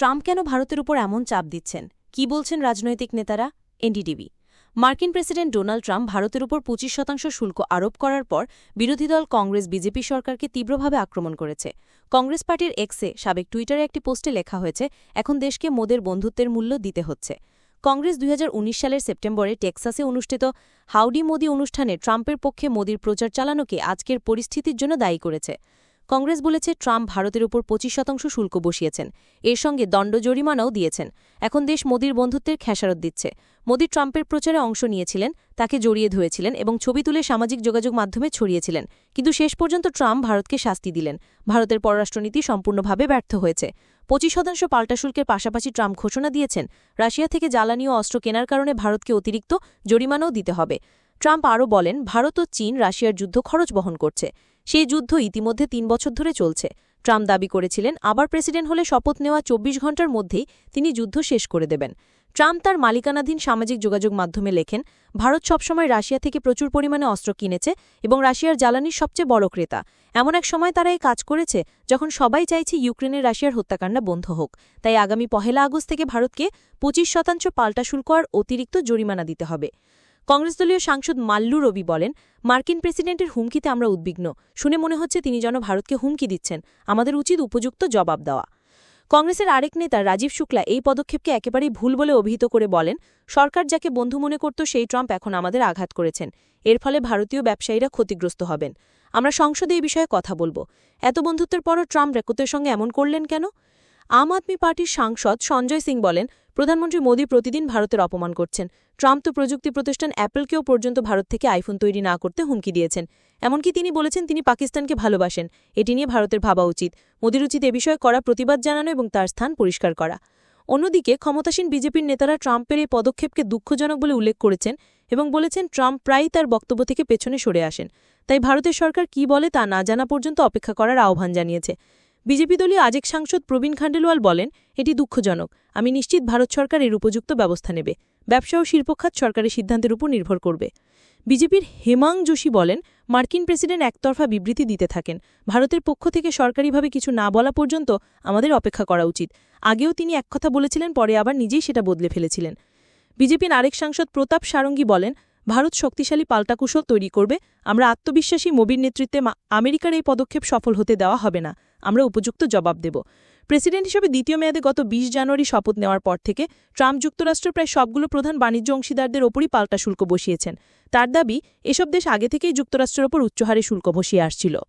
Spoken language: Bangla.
ট্রাম্প কেন ভারতের উপর এমন চাপ দিচ্ছেন? কি বলছেন রাজনৈতিক নেতারা? এনডিটিভি। মার্কিন প্রেসিডেন্ট ডোনাল্ড ট্রাম্প ভারতের উপর পঁচিশ শতাংশ শুল্ক আরোপ করার পর বিরোধী দল কংগ্রেস বিজেপি সরকারকে তীব্রভাবে আক্রমণ করেছে। কংগ্রেস পার্টির এক্সে সাবেক টুইটারে একটি পোস্টে লেখা হয়েছে, এখন দেশকে মোদের বন্ধুত্বের মূল্য দিতে হচ্ছে। কংগ্রেস দুই হাজার উনিশ সালের সেপ্টেম্বরে টেক্সাসে অনুষ্ঠিত হাউডি মোদি অনুষ্ঠানে ট্রাম্পের পক্ষে মোদির প্রচার চালানোকে আজকের পরিস্থিতির জন্য দায়ী করেছে। কংগ্রেস বলেছে ট্রাম্প ভারতের উপর পঁচিশ শতাংশ শুল্ক বসিয়েছেন। এর সঙ্গে দণ্ড জরিমানাও দিয়েছেন। এখন দেশ মোদির বন্ধুত্বের খেসারত দিচ্ছে। মোদি ট্রাম্পের প্রচারে অংশ নিয়েছিলেন, তাকে জড়িয়ে ধরেছিলেন এবং ছবি তুলে সামাজিক যোগাযোগ মাধ্যমে ছড়িয়েছিলেন। কিন্তু শেষ পর্যন্ত ট্রাম্প ভারতকে শাস্তি দিলেন। ভারতের পররাষ্ট্রনীতি সম্পূর্ণভাবে ব্যর্থ হয়েছে। পঁচিশ শতাংশ পাল্টা শুল্কের পাশাপাশি ট্রাম্প ঘোষণা দিয়েছেন, রাশিয়া থেকে জ্বালানি ও অস্ত্র কেনার কারণে ভারতকে অতিরিক্ত জরিমানাও দিতে হবে। ট্রাম্প আরও বলেন, ভারত ও চীন রাশিয়ার যুদ্ধ খরচ বহন করছে। সেই যুদ্ধ ইতিমধ্যে তিন বছর ধরে চলছে। ট্রাম্প দাবি করেছিলেন, আবার প্রেসিডেন্ট হলে শপথ নেওয়া চব্বিশ ঘণ্টার মধ্যেই তিনি যুদ্ধ শেষ করে দেবেন। ট্রাম্প তার মালিকানাধীন সামাজিক যোগাযোগ মাধ্যমে লেখেন, ভারত সবসময় রাশিয়া থেকে প্রচুর পরিমাণে অস্ত্র কিনেছে এবং রাশিয়ার জ্বালানির সবচেয়ে বড় ক্রেতা। এমন এক সময় তারা এই কাজ করেছে যখন সবাই চাইছে ইউক্রেনের রাশিয়ার হত্যাকাণ্ড বন্ধ হোক। তাই আগামী পহেলা আগস্ট থেকে ভারতকে পঁচিশ শতাংশ পাল্টা শুল্ক আর অতিরিক্ত জরিমানা দিতে হবে। কংগ্রেস দলীয় সাংসদ মাল্লু রবি বলেন, মার্কিন প্রেসিডেন্টের হুমকিতে আমরা উদ্বিগ্ন। শুনে মনে হচ্ছে তিনি যেন ভারতকে হুমকি দিচ্ছেন। আমাদের উচিত উপযুক্ত জবাব দেওয়া। কংগ্রেসের আরেক নেতা রাজীব শুক্লা এই পদক্ষেপকে একেবারেই ভুল বলে অভিহিত করে বলেন, সরকার যাকে বন্ধু মনে করত সেই ট্রাম্প এখন আমাদের আঘাত করেছেন। এর ফলে ভারতীয় ব্যবসায়ীরা ক্ষতিগ্রস্ত হবেন। আমরা সংসদে এই বিষয়ে কথা বলব। এত বন্ধুত্বের পরও ট্রাম্প রেকতের সঙ্গে এমন করলেন কেন? আম আদমি পার্টির সাংসদ সঞ্জয় সিং বলেন প্রধানমন্ত্রী মোদী প্রতিদিন ভারতের অপমান করছেন। ট্রাম্প তো প্রযুক্তি প্রতিষ্ঠান অ্যাপলকেও পর্যন্ত ভারত থেকে আইফোন তৈরি না করতে হুমকি দিয়েছেন। এমনকি তিনি বলেছেন তিনি পাকিস্তানকে ভালোবাসেন। এটি নিয়ে ভারতের ভাবা উচিত। মোদীর উচিত এ বিষয়ে করা প্রতিবাদ জানানো এবং তার স্থান পরিষ্কার করা। অন্যদিকে ক্ষমতাসীন বিজেপির নেতারা ট্রাম্পের এই পদক্ষেপকে দুঃখজনক বলে উল্লেখ করেছেন এবং বলেছেন ট্রাম্প প্রায়ই তার বক্তব্য থেকে পেছনে সরে আসেন। তাই ভারতের সরকার কি বলে তা না জানা পর্যন্ত অপেক্ষা করার আহ্বান জানিয়েছে। বিজেপি দলীয় আজেক সাংসদ প্রবীণ খান্ডেলওয়াল বলেন, এটি দুঃখজনক। আমি নিশ্চিত ভারত সরকার এর উপযুক্ত ব্যবস্থা নেবে। ব্যবসা ও শিল্পখাত সরকারের সিদ্ধান্তের উপর নির্ভর করবে। বিজেপির হেমাং যোশী বলেন, মার্কিন প্রেসিডেন্ট একতরফা বিবৃতি দিতে থাকেন। ভারতের পক্ষ থেকে সরকারিভাবে কিছু না বলা পর্যন্ত আমাদের অপেক্ষা করা উচিত। আগেও তিনি এক কথা বলেছিলেন, পরে আবার নিজেই সেটা বদলে ফেলেছিলেন। বিজেপির আরেক সাংসদ প্রতাপ সারঙ্গী বলেন, ভারত শক্তিশালী পাল্টাকুশল তৈরি করবে, আমরা আত্মবিশ্বাসী মোবির নেতৃত্বে আমেরিকার এই পদক্ষেপ সফল হতে দেওয়া হবে না। আমরা উপযুক্ত জবাব দেব। প্রেসিডেন্ট হিসেবে দ্বিতীয় মেয়াদে গত ২০ জানুয়ারি শপথ নেওয়ার পর থেকে ট্রাম্প যুক্তরাষ্ট্রের প্রায় সবগুলো প্রধান বাণিজ্য অংশীদারদের ওপরই পাল্টা শুল্ক বসিয়েছেন। তার দাবি, এসব দেশ আগে থেকেই যুক্তরাষ্ট্রের ওপর উচ্চহারে শুল্ক বসিয়ে আসছিল।